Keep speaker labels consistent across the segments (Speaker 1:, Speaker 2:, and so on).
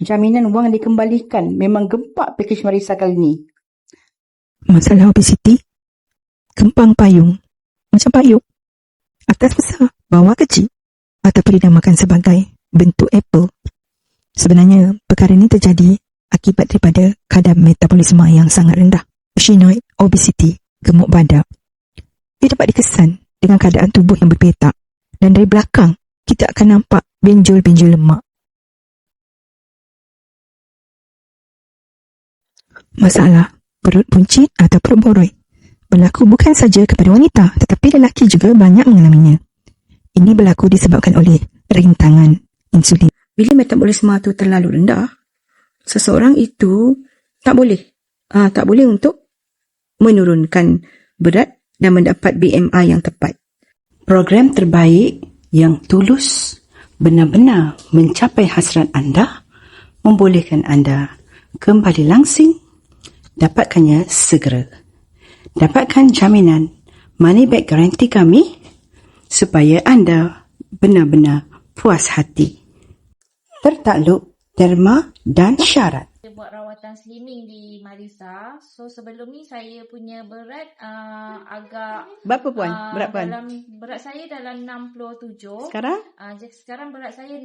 Speaker 1: jaminan wang dikembalikan. Memang gempak pakej Marisa kali ni.
Speaker 2: Masalah obesiti, kempang payung, macam payung. Atas besar, bawah kecil, ataupun dinamakan sebagai bentuk apple. Sebenarnya, perkara ini terjadi akibat daripada kadar metabolisme yang sangat rendah. Shinoid obesity, gemuk badak. Ia dapat dikesan dengan keadaan tubuh yang berpetak dan dari belakang kita akan nampak benjol-benjol lemak. Masalah perut buncit atau perut boroi berlaku bukan saja kepada wanita tetapi lelaki juga banyak mengalaminya. Ini berlaku disebabkan oleh rintangan insulin.
Speaker 1: Bila metabolisme tu terlalu rendah, seseorang itu tak boleh. Ah, tak boleh untuk menurunkan berat dan mendapat BMI yang tepat. Program terbaik yang tulus benar-benar mencapai hasrat anda membolehkan anda kembali langsing dapatkannya segera. Dapatkan jaminan money back guarantee kami supaya anda benar-benar puas hati. Tertakluk derma dan syarat.
Speaker 3: Saya buat rawatan slimming di Marisa. So sebelum ni saya punya berat uh, agak
Speaker 1: Berapa puan?
Speaker 3: ah,
Speaker 1: Berat puan?
Speaker 3: Dalam berat saya dalam 67.
Speaker 1: Sekarang?
Speaker 3: Uh, sekarang berat saya 60.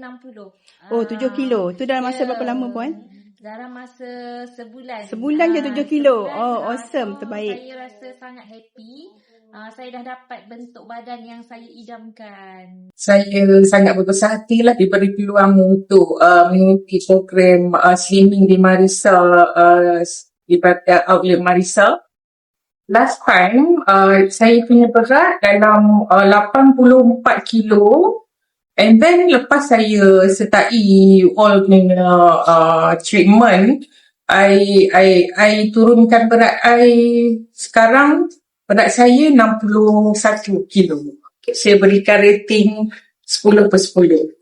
Speaker 1: Oh,
Speaker 3: Ah,
Speaker 1: 7 kilo. Tu dalam masa
Speaker 3: ya.
Speaker 1: berapa lama puan?
Speaker 3: Dalam masa sebulan.
Speaker 1: Sebulan je
Speaker 3: Ah,
Speaker 1: 7 kilo.
Speaker 3: sebulan.
Speaker 1: Oh,
Speaker 3: Ah,
Speaker 1: awesome.
Speaker 3: so
Speaker 1: Terbaik.
Speaker 3: Saya rasa sangat happy. Uh, saya dah dapat bentuk badan yang saya idamkan.
Speaker 4: saya sangat berbesar hati lah diberi peluang untuk uh, mengikuti program uh, slimming di Marisa uh, di uh, outlet Marisa. Last time uh, saya punya berat dalam uh, 84 kilo and then lepas saya sertai all punya uh, treatment I, I, I turunkan berat I sekarang berat saya 61 kilo. Saya berikan rating 10 per 10.